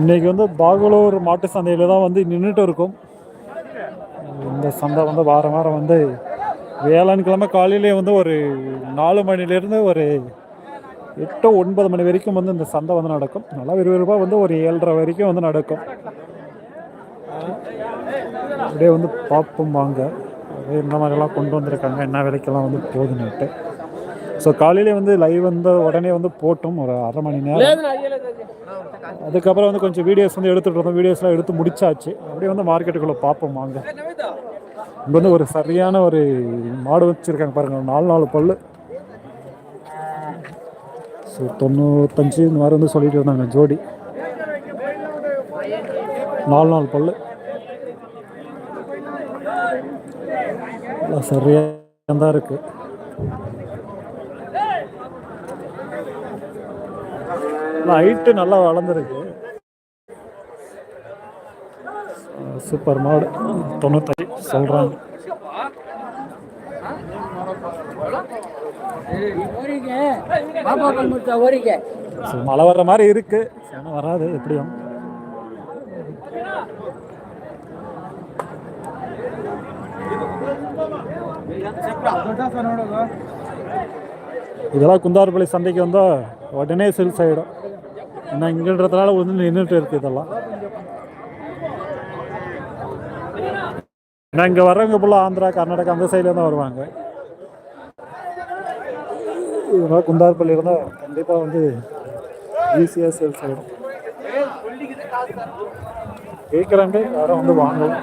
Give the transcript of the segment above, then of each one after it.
இன்னைக்கு வந்து பாகலூர் மாட்டு சந்தையில் தான் வந்து நின்றுட்டு இருக்கும். இந்த சந்தை வந்து வாரம் வாரம் வந்து வேளாண்கிழமை காலையிலே வந்து ஒரு நாலு மணிலேருந்து ஒரு எட்டு ஒன்பது மணி வரைக்கும் வந்து இந்த சந்தை வந்து நடக்கும். நல்லா விறுவிறுப்பாக வந்து ஒரு ஏழரை வரைக்கும் வந்து நடக்கும். அப்படியே வந்து பார்ப்போம் வாங்க. அப்படியே இந்த மாதிரிலாம் கொண்டு வந்திருக்காங்க என்ன விலைக்கெல்லாம் வந்து போகுதுன்னுட்டு. ஸோ காலையிலே வந்து லைவ் வந்த உடனே வந்து போட்டோம். ஒரு அரை மணி நேரம். அதுக்கப்புறம் வந்து கொஞ்சம் வீடியோஸ் வந்து எடுத்துகிட்டு இருந்தோம் வீடியோஸ்லாம் எடுத்து முடிச்சாச்சு. அப்படியே வந்து மார்க்கெட்டுக்குள்ளே பார்ப்போம் வாங்க. இங்கே வந்து ஒரு சரியான ஒரு மாடு வச்சுருக்காங்க பாருங்கள் நாலு நாலு பல்லு. ஸோ தொண்ணூத்தஞ்சு இந்த மாதிரி வந்து சொல்லிட்டு இருந்தாங்க ஜோடி. நாலு நாலு பல்லு. எல்லாம் சரியாக தான் இருக்கு. ஹைட்டு நல்லா வளர்ந்துருக்கு. சூப்பர் மாடு. தொண்ணூத்தஞ்சு சொல்கிறாங்க மழை வர்ற மாதிரி இருக்கு. ஆனால் வராது எப்படியும். இதெல்லாம் குந்தாரப்பள்ளி சந்தைக்கு வந்தால் உடனே சேல்ஸ் ஆகிடும் ஏன்னா இங்கன்றதுனால வந்து நின்றுட்டு இருக்கு இதெல்லாம். ஏன்னா இங்கே வர்றவங்க ஃபுல்லாக ஆந்திரா கர்நாடகா அந்த சைடில் தான் வருவாங்க. இதெல்லாம் குந்தார்பள்ளி இருந்தால் கண்டிப்பாக வந்து ஈஸியாக சேல்ஸ் ஆகிடும் கேட்குறாங்க யாரும் வந்து வாங்கலாம்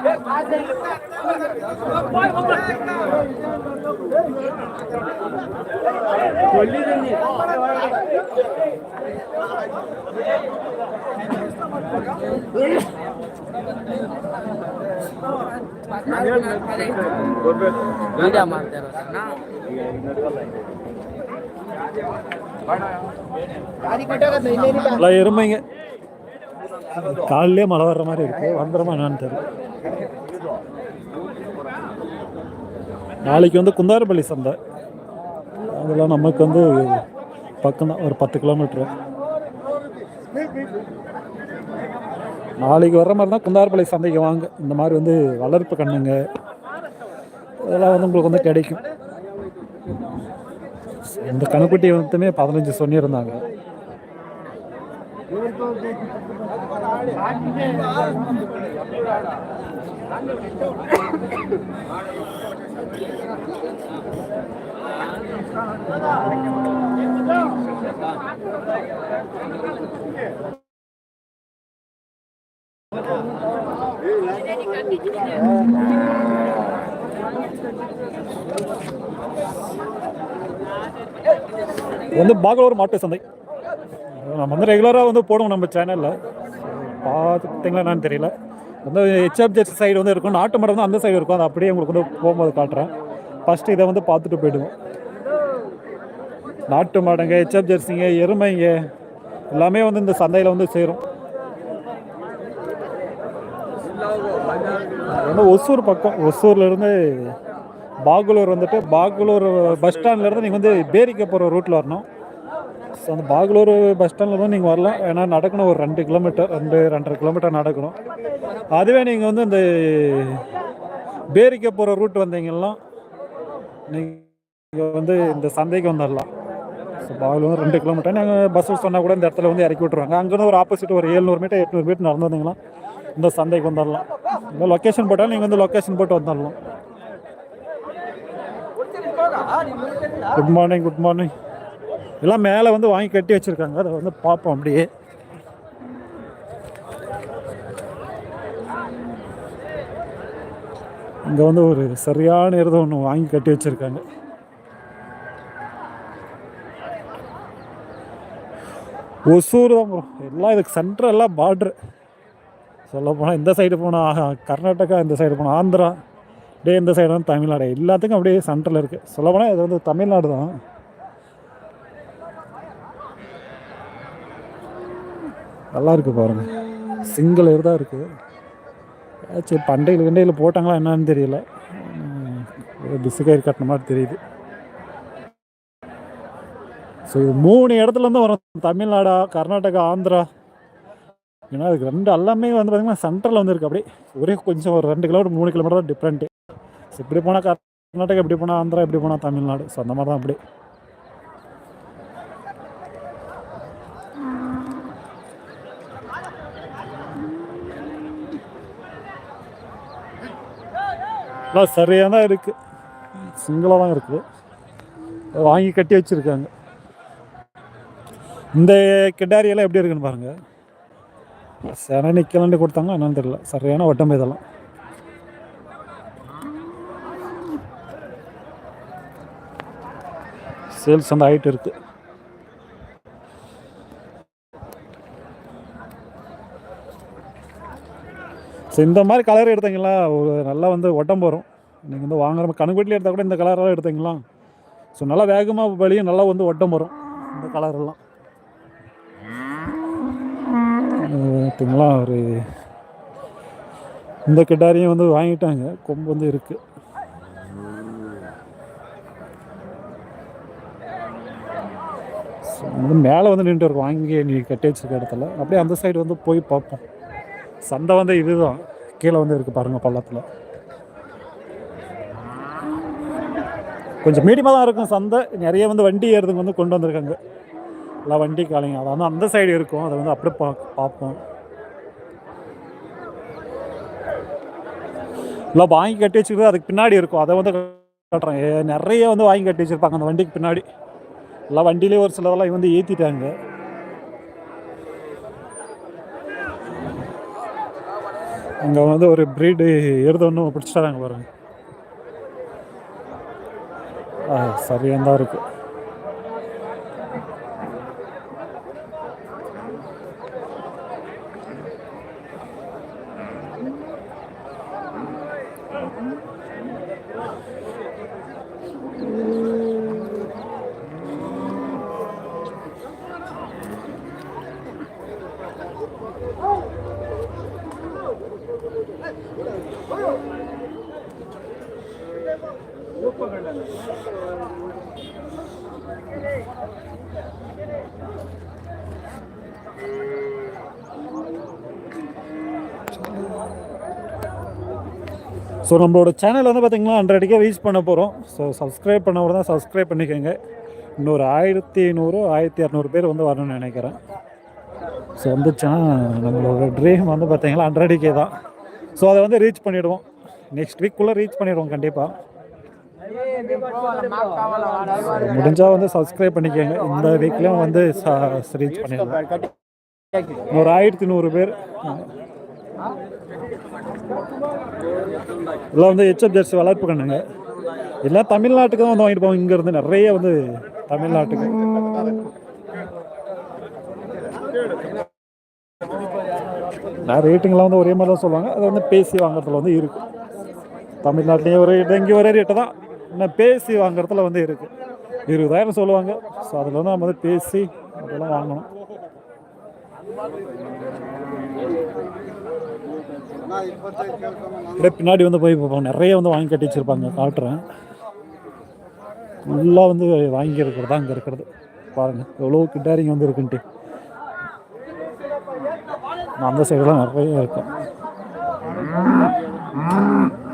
எருமைங்க. காலையிலே மழை வர்ற மாதிரி இருக்கு. வந்துடுமா என்னன்னு தெரியல. நாளைக்கு வந்து குந்தாரப்பள்ளி சந்தை. அதெல்லாம் நமக்கு வந்து பக்கம் தான் ஒரு பத்து கிலோமீட்டர். நாளைக்கு வர்ற மாதிரி தான் குந்தார்பளை சந்தைக்கு வாங்க. இந்த மாதிரி வந்து வளர்ப்பு கண்ணுங்க. இதெல்லாம் வந்து உங்களுக்கு வந்து கிடைக்கும். இந்த கணக்குட்டி வந்துமே பதினஞ்சு சொல்லியிருந்தாங்க இது வந்து பாகலூர் மாட்டு சந்தை. நம்ம வந்து ரெகுலராக வந்து போடுவோம் நம்ம சேனலில் பார்த்துட்டிங்களா என்னன்னு தெரியல. வந்து ஹெச்எஃப் சைடு வந்து இருக்கும். நாட்டு மாடு வந்து அந்த சைடு இருக்கும். அது அப்படியே உங்களுக்கு வந்து போகும்போது காட்டுறேன். ஃபஸ்ட்டு இதை வந்து பார்த்துட்டு போயிடுவோம். நாட்டு மாடுங்க ஹெச்எஃப் ஜெர்சிங்க எருமைங்க எல்லாமே வந்து இந்த சந்தையில் வந்து சேரும். இது வந்து ஒசூர் பக்கம் ஒசூர்லேருந்து பாகலூர் வந்துட்டு பாகலூர் பஸ் ஸ்டாண்ட்லேருந்து நீங்கள் வந்து பேரிக்க போகிற ரூட்டில் வரணும். ஸோ அந்த பாகலூர் பஸ் ஸ்டாண்ட்லேருந்து நீங்கள் வரலாம். ஏன்னா நடக்கணும் ஒரு ரெண்டு கிலோமீட்டர் ரெண்டு ரெண்டரை கிலோமீட்டர் நடக்கணும். அதுவே நீங்கள் வந்து இந்த பேரிக்க போகிற ரூட் வந்தீங்கன்னா நீங்கள் வந்து இந்த சந்தைக்கு வந்துடலாம் ஸோ பாகலூர் வந்து ரெண்டு கிலோமீட்டர் நாங்கள் பஸ் சொன்னால் கூட இந்த இடத்துல வந்து இறக்கி விட்ருவாங்க அங்கேருந்து ஒரு ஆப்போசிட் ஒரு ஏழ்நூறு மீட்டர் எட்நூறு மீட்டர் நடந்து இந்த சந்தைக்கு வந்துடலாம் இந்த லொக்கேஷன் போட்டால் நீங்கள் வந்து லொக்கேஷன் போட்டு வந்துடலாம் குட் மார்னிங் குட் மார்னிங் எல்லாம் மேலே வந்து வாங்கி கட்டி வச்சுருக்காங்க. அதை வந்து பார்ப்போம் அப்படியே. இங்கே வந்து ஒரு சரியான எருதை ஒன்று வாங்கி கட்டி வச்சுருக்காங்க. ஒசூர் தான் ப்ரோ எல்லாம் இதுக்கு சென்டர் எல்லாம் பார்ட்ரு சொல்ல போனால் இந்த சைடு போனால் கர்நாடகா இந்த சைடு போனால் ஆந்திரா. அப்படியே இந்த சைடு வந்து தமிழ்நாடு. எல்லாத்துக்கும் அப்படியே சென்டரில் இருக்குது சொல்ல போனால் இது வந்து தமிழ்நாடு தான். நல்லா இருக்குது பாருங்க. சிங்கிள் இயர் தான் இருக்குது சரி பண்டையில் கண்டையில் போட்டாங்களா என்னன்னு தெரியல. பிசுகயிறு கட்டின மாதிரி தெரியுது. ஸோ இது மூணு இடத்துலேருந்து வரும். தமிழ்நாடா கர்நாடகா ஆந்திரா. ஏன்னா அதுக்கு ரெண்டு எல்லாமே வந்து பார்த்திங்கன்னா சென்ட்ரலில் வந்துருக்கு அப்படியே. ஒரே கொஞ்சம் ஒரு ரெண்டு கிலோமீட்டர் மூணு கிலோமீட்டர் தான் டிஃப்ரெண்ட்டு ஸோ இப்படி போனால் கர்நாடகா இப்படி போனால் ஆந்திரா இப்படி போனால் தமிழ்நாடு. ஸோ அந்த மாதிரி தான் அப்படி எல்லாம் சரியாக தான் இருக்குது சிங்கிளாக தான் இருக்குது. வாங்கி கட்டி வச்சுருக்காங்க. இந்த கிட்டாரியெல்லாம் எப்படி இருக்குன்னு பாருங்கள் சென நிற்கலன்னு கொடுத்தாங்க என்னன்னு தெரியல. சரியான ஒட்டம் இதெல்லாம். சேல்ஸ் வந்து ஆகிட்டு இருக்குது ஸோ இந்த மாதிரி கலர் எடுத்தீங்களா? ஒரு நல்லா வந்து ஒட்டம் வரும் நீங்கள் வந்து வாங்குற கணுக்குட்டில் எடுத்தால் கூட இந்த கலரெல்லாம் எடுத்தீங்களா? ஸோ நல்லா வேகமாக வழியும் நல்லா வந்து ஒட்டம் வரும் இந்த கலரெல்லாம் பார்த்தீங்களா ஒரு இந்த கிட்டாரியும் வந்து வாங்கிட்டாங்க. கொம்பு வந்து இருக்குது வந்து மேலே வந்து நின்று இருக்கும். வாங்கி நீ கட்டி வச்சிருக்க இடத்துல. அப்படியே அந்த சைடு வந்து போய் பார்ப்போம். சந்தை வந்து இதுதான். கீழே வந்து இருக்குது பாருங்கள் பள்ளத்தில். கொஞ்சம் மீடியமாக தான் இருக்கும் சந்தை. நிறைய வந்து வண்டி ஏறதுக்கு வந்து கொண்டு வந்திருக்காங்க. எல்லாம் வண்டி காலைங்க. அதை வந்து அந்த சைடு இருக்கும். அதை வந்து அப்படியே பா பார்ப்போம். எல்லாம் வாங்கி கட்டி வச்சுக்கிறது அதுக்கு பின்னாடி இருக்கும். அதை வந்து காட்டுறேன். நிறைய வந்து வாங்கி கட்டி வச்சுருப்பாங்க அந்த வண்டிக்கு பின்னாடி. எல்லாம் வண்டியிலே ஒரு சிலதெல்லாம் வந்து ஏற்றிட்டாங்க அங்கே வந்து ஒரு ப்ரீடு எருது ஒன்று பிடிச்சிட்டாங்க பாருங்க. ஆ சரியாக தான் இருக்குது ஸோ நம்மளோட சேனல் வந்து பார்த்திங்கன்னா ஹண்ட்ரடுக்கே ரீச் பண்ண போகிறோம் ஸோ சப்ஸ்கிரைப் பண்ணவர் தான் சப்ஸ்கிரைப் பண்ணிக்கோங்க. இன்னொரு ஆயிரத்தி நூறு ஆயிரத்தி இரநூறு பேர் வந்து வரணும்னு நினைக்கிறேன். ஸோ வந்துச்சுன்னா நம்மளோட ட்ரீம் வந்து பார்த்திங்கன்னா ஹண்ட்ரடுக்கே தான். ஸோ அதை வந்து ரீச் பண்ணிவிடுவோம் நெக்ஸ்ட் வீக்குள்ளே ரீச் பண்ணிடுவோம் கண்டிப்பாக முடிஞ்சால் வந்து சப்ஸ்கிரைப் பண்ணிக்கோங்க. இந்த வீக்லேயும் வந்து ரீச் பண்ணிடலாம். ஒரு ஆயிரத்தி நூறு பேர். எல்லாம் வந்து ஹெச்எப் ஜெர்சி வளர்ப்பு கண்ணுங்க. எல்லாம் தமிழ்நாட்டுக்கு தான் வந்து வாங்கிட்டு போவோம். இங்கேருந்து நிறைய வந்து தமிழ்நாட்டுக்கு. நான் ரேட்டுங்கெல்லாம் வந்து ஒரே மாதிரி தான் சொல்லுவாங்க. அதை வந்து பேசி வாங்குறதுல வந்து இருக்கு தமிழ்நாட்டிலேயே ஒரு ரேட்டு இங்கே ஒரே ரேட்டு தான். இன்னும் பேசி வாங்குறதுல வந்து இருக்குது இருபதாயிரம் சொல்லுவாங்க. ஸோ அதில் வந்து நம்ம வந்து பேசி அதெல்லாம் வாங்கணும். பின்னாடி வந்து போய் பார்ப்போம். நிறைய வந்து வாங்கி கட்டி வச்சுருப்பாங்க. காட்டுறேன். ஃபுல்லாக வந்து வாங்கி இருக்கிறது தான் இங்கே இருக்கிறது. பாருங்கள் எவ்வளோ கிட்டாரிங்க வந்து இருக்குன்ட்டு. அந்த சைடெலாம் நிறைய இருக்கும்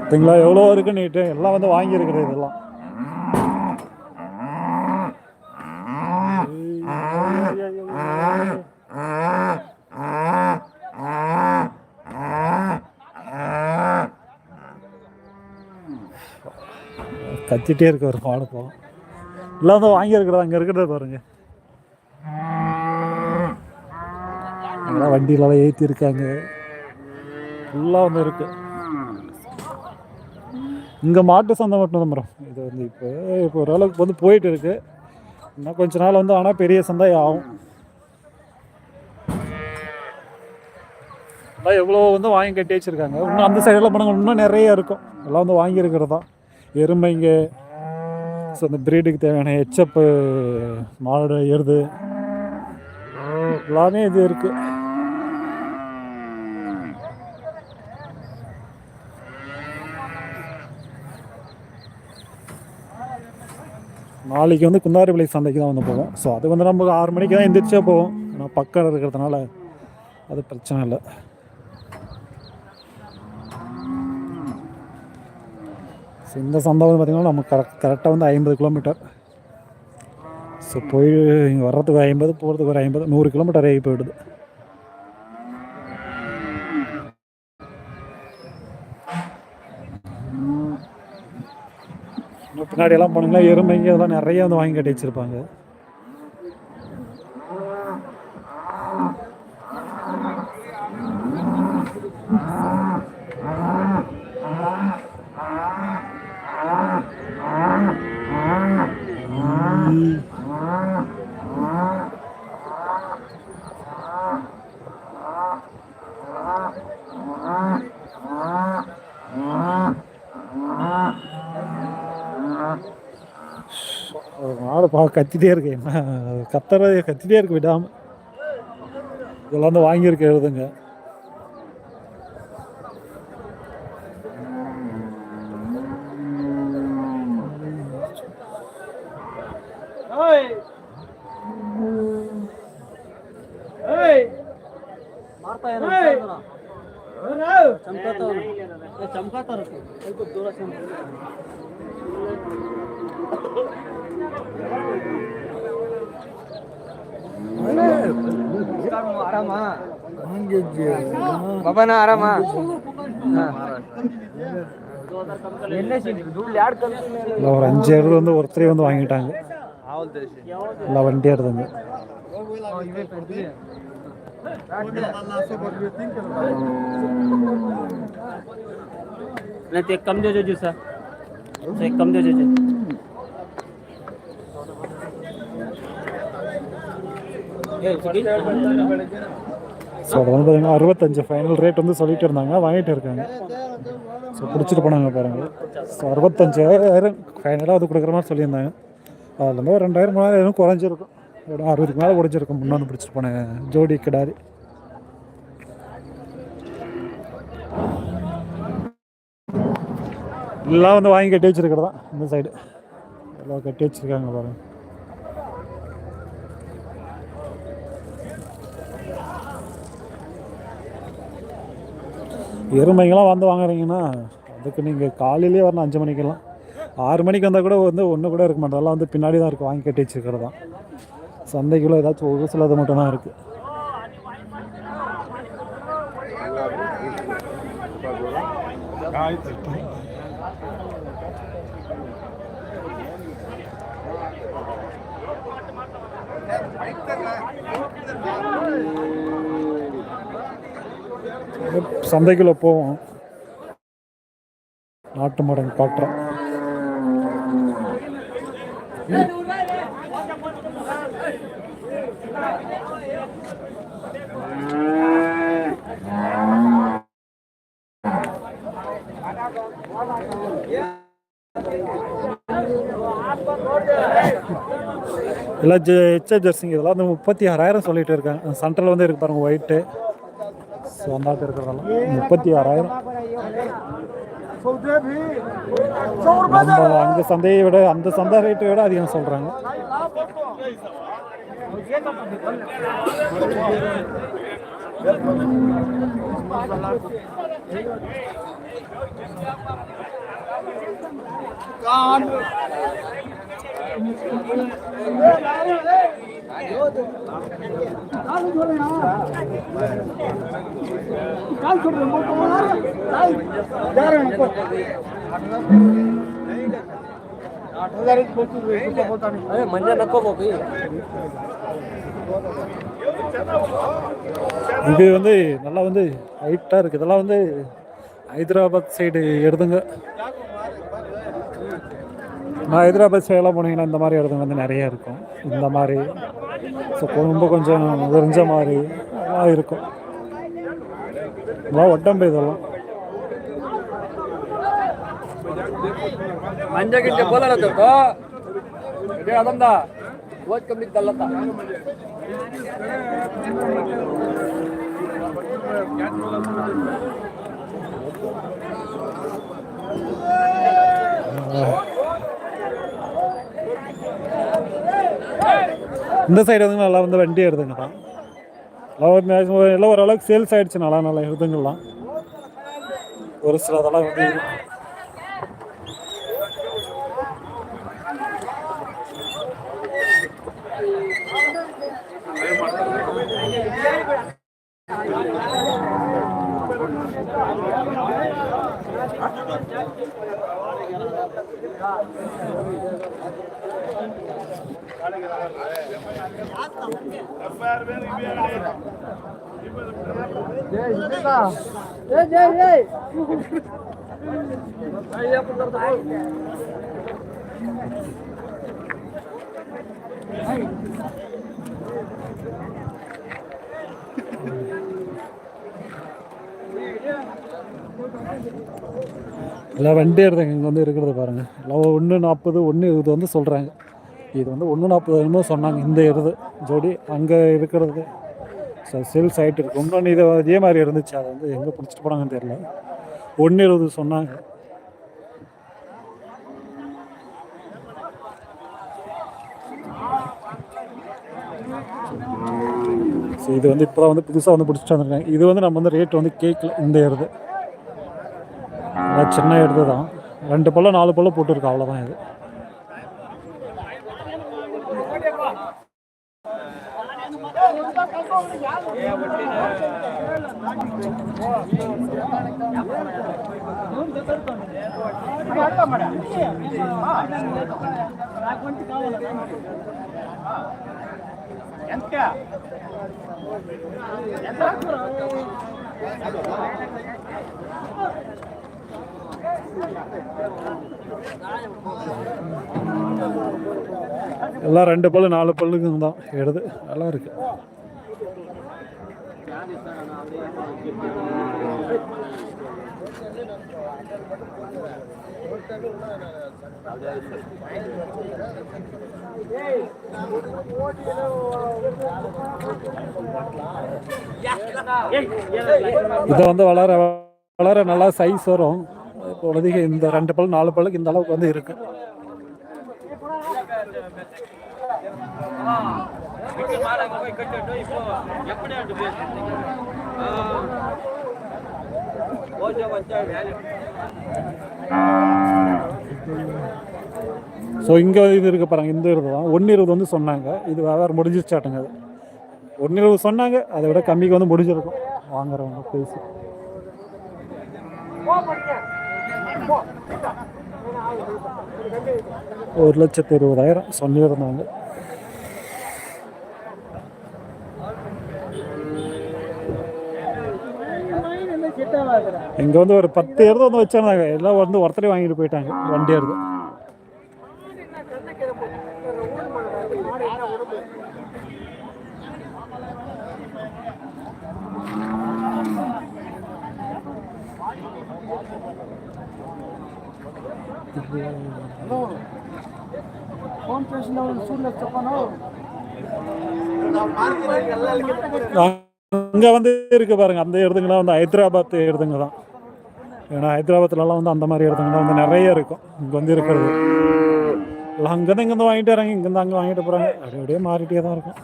பார்த்தீங்களா? எவ்வளோ இருக்குன்னுட்டு எல்லாம் வந்து வாங்கி இதெல்லாம். கத்திட்டே இருக்க ஒரு மாடு போகும் எல்லாம் வந்து வாங்கியிருக்கிறோம் அங்கே இருக்கிறத பாருங்க. வண்டியிலலாம் ஏற்றி இருக்காங்க ஃபுல்லாக வந்து இருக்குது இங்கே மாட்டு சந்தை மட்டும் தான் மரம் இது வந்து இப்போ இப்போ ஓரளவுக்கு வந்து போயிட்டு இருக்குது இன்னும் கொஞ்ச நாள் வந்து ஆனால் பெரிய சந்தை ஆகும். எல்லாம் எவ்வளோ வந்து வாங்கி கட்டி வச்சுருக்காங்க. இன்னும் அந்த சைடெல்லாம் போனாங்க இன்னும் நிறைய இருக்கும். எல்லாம் வந்து வாங்கியிருக்கிறது. தான் எருமைங்க ஸோ அந்த பிரீடுக்கு தேவையான ஹெச்சப்பு மாடு எருது. எல்லாமே இது இருக்குது நாளைக்கு வந்து குந்தாரிப்பள்ளி சந்தைக்கு தான் வந்து போவோம். ஸோ அது வந்து நமக்கு ஆறு மணிக்கு தான் எந்திரிச்சே போவோம். நான் பக்கம் இருக்கிறதுனால அது பிரச்சனை இல்லை. ஸோ இந்த சந்தை வந்து பார்த்திங்கன்னா நம்ம கரெக்ட் கரெக்டாக வந்து ஐம்பது கிலோமீட்டர் ஸோ போய் இங்கே வர்றதுக்கு ஐம்பது போகிறதுக்கு ஒரு ஐம்பது நூறு கிலோமீட்டர் ஆகி போயிடுது. பின்னாடி எல்லாம் போனீங்கன்னா எருமைங்க இதெல்லாம் நிறைய வந்து வாங்கி கட்டி வச்சிருப்பாங்க. ஒரு மாடு பா கத்திட்டே இருக்கு என்ன கத்துறது கத்திட்டே இருக்கு விடாம இதெல்லாம் வந்து வாங்கியிருக்க எழுதுங்க ಚಮಕಾತಾರ ಸ್ವಲ್ಪ ದೂರ ಆರಾಮ ನಾನು ಇಷ್ಟರೂ ಆರಾಮಾ ಹೋಗಿ ಒಂದು ವರ್ತ್ರೆಯೊಂದು வாங்கிಟಾಂಗಲ್ಲ ವಂಟಿಯರದಿಂದ ಇವೇ ಕಮ್ಮಿ ನೇ ತೇ ಕಂಜೋ ಜೋ ಜೋ ಸರ್. ತೇ ಕಂಜೋ ಜೋ ಜೋ ஸோ அது வந்து பார்த்தீங்கன்னா அறுபத்தஞ்சு ஃபைனல் ரேட் வந்து சொல்லிட்டு இருந்தாங்க வாங்கிட்டு இருக்காங்க. ஸோ பிடிச்சிட்டு போனாங்க பாருங்க. ஸோ அறுபத்தஞ்சாயிரம் ஃபைனலாக அது கொடுக்குற மாதிரி சொல்லியிருந்தாங்க. அதில் இருந்து ஒரு ரெண்டாயிரம் மூணாயிரம் குறைஞ்சிருக்கும். ஒரு அறுபதுக்கு மேலே குறைஞ்சிருக்கும் முன்னாடி பிடிச்சிட்டு போனேன் ஜோடி கிடாரி. எல்லாம் வந்து வாங்கி கட்டி வச்சிருக்கிறது இந்த சைடு எல்லாம் கட்டி வச்சிருக்காங்க பாருங்கள் எருமைங்களாம் வந்து வாங்குறீங்கன்னா அதுக்கு நீங்கள் காலையிலேயே வரணும் அஞ்சு மணிக்கெல்லாம். ஆறு மணிக்கு வந்தால் கூட வந்து ஒன்று கூட இருக்க மாட்டோம் அதெல்லாம் வந்து பின்னாடி தான் இருக்குது வாங்கி கட்டி வச்சுருக்கிறது தான் சந்தைக்குள்ளே ஏதாச்சும் ஒரு சிலது மட்டும்தான் இருக்குது சந்தைக்குள்ளே போவோம். நாட்டு மரம் காட்டுறோம். எல்லாம் ஜெ ஹெச்ஏ ஜெர்சிங்க இதெல்லாம் வந்து முப்பத்தி ஆறாயிரம் சொல்லிட்டு இருக்காங்க. சென்ட்ரல் வந்து இருக்கு பாருங்க ஒயிட்டு வந்தாட்டு இருக்கிறதெல்லாம் முப்பத்தி ஆறாயிரம் நம்ம அந்த சந்தையை விட அந்த சந்தை ரேட்டை விட அதிகம் சொல்கிறாங்க இது வந்து நல்லா வந்து ஹைட்டாக இருக்குது இதெல்லாம் வந்து ஹைதராபாத் சைடு எடுதுங்க நான் ஹைதராபாத் சைடெல்லாம் போனீங்கன்னா இந்த மாதிரி இடத்துல வந்து நிறையா இருக்கும். இந்த மாதிரி ஸோ ரொம்ப கொஞ்சம் விரிஞ்ச மாதிரி அதெல்லாம் இருக்கும் இதெல்லாம் ஒட்டம்பு இதெல்லாம் ಮಂಜ ಗಿಂಜ ಬೋಲರ ತರ್ಕೋ ಇದೇ ಅದೊಂದ ಓದ್ ಕಮ್ಮಿ இந்த சைடு வந்து நல்லா வந்து வண்டி எடுதுங்க எல்லாம் ஓரளவுக்கு சேல்ஸ் ஆகிடுச்சு நல்லா நல்லா எடுதுங்கலாம் ஒரு சில அதெல்லாம் வந்து எல்லாம் ரெண்டே எடுத்தாங்க இங்கே வந்து இருக்கிறத பாருங்கள் எல்லாம் ஒன்று நாற்பது ஒன்று இருபது வந்து சொல்கிறாங்க இது வந்து ஒன்று நாற்பது என்னமோ சொன்னாங்க இந்த எருது ஜோடி அங்கே இருக்கிறது. சேல்ஸ் ஆகிட்டு இருக்கு. இன்னொன்று இது இதே மாதிரி இருந்துச்சு. அதை வந்து எங்கே பிடிச்சிட்டு போனாங்கன்னு தெரியல. ஒன்று இருபது சொன்னாங்க. ஸோ இது வந்து இப்போ வந்து புதுசாக வந்து பிடிச்சிட்டு வந்திருக்காங்க. இது வந்து நம்ம வந்து ரேட் வந்து கேட்கல இந்த எருது சின்ன இருது தான் ரெண்டு பல்ல நாலு பல்ல போட்டிருக்கோம் அவ்வளோதான் இது. எல்லாம் ரெண்டு பல்லு நாலு பல்லுங்க தான் எடுது நல்லா இருக்கு. இதை வந்து வளர வளர நல்லா சைஸ் வரும். இப்பொழுதைக்கு இந்த ரெண்டு பல் நாலு பல்லுக்கு இந்த அளவுக்கு வந்து இருக்கு. ஸோ இங்கே இது இருக்க பாருங்க இந்த இருபது தான். ஒன்று இருபது வந்து சொன்னாங்க. இது வேறு முடிஞ்சிருச்சாட்டுங்க அது. ஒன்று இருபது சொன்னாங்க அதை விட கம்மிக்கு வந்து முடிஞ்சிருக்கும். வாங்குறவங்க பேசி. ஒரு லட்சத்து இருபதாயிரம் சொல்லியிருந்தாங்க இங்கே வந்து ஒரு பத்து எருது வந்து வச்சிருந்தாங்க. எல்லாம் வந்து ஒருத்தரே வாங்கிட்டு போயிட்டாங்க. வண்டி எருது அங்கே வந்து இருக்கு பாருங்க. அந்த எருதுங்களாம் வந்து ஹைதராபாத் எருதுங்க தான். ஏன்னா ஹைதராபாத்லலாம் வந்து அந்த மாதிரி எருதுங்களாம் வந்து நிறைய இருக்கும். இங்கே வந்து இருக்கிறது. எல்லாம் அங்கேருந்து இங்கேருந்து வாங்கிட்டு வராங்க இங்கேருந்து அங்கே வாங்கிட்டு போகிறாங்க அப்படி அப்படியே மாறிட்டே தான் இருக்கும்.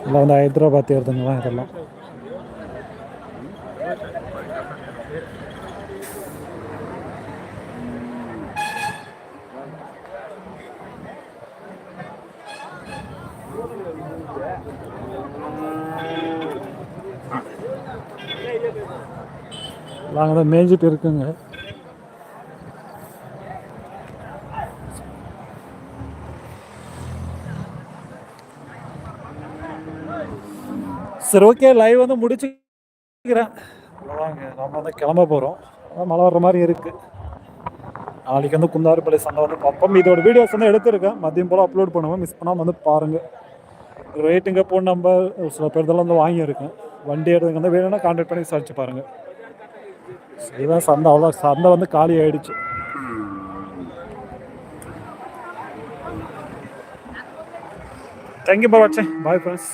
இதெல்லாம் வந்து ஹைதராபாத் எருதுங்க தான் இதெல்லாம். நாங்கள் தான் மேய்ஞ்சிட்டு இருக்குங்க. சரி ஓகே லைவ் வந்து முடிச்சுக்கிறேன். அவ்வளோதாங்க நம்ம வந்து கிளம்ப போகிறோம் அதான் மழை வர்ற மாதிரி இருக்குது நாளைக்கு வந்து குந்தாறுப்பள்ளி சந்தை வந்து பார்ப்போம். இதோட வீடியோஸ் வந்து எடுத்திருக்கேன். மதியம் போல் அப்லோட் பண்ணுவேன் மிஸ் பண்ணாமல் வந்து பாருங்கள் ரேட்டுங்க ஃபோன் நம்பர் ஒரு சில பேர்தெல்லாம் வந்து வாங்கியிருக்கேன். வண்டி எடுத்துங்க வந்து வேணும்னா கான்டாக்ட் பண்ணி விசாரிச்சு பாருங்கள் இதுதான் சந்தை அவ்வளோ சந்தை வந்து காலி ஆயிடுச்சு. தேங்க்யூ ஃபார் வாட்சிங் பாய் ஃப்ரெண்ட்ஸ்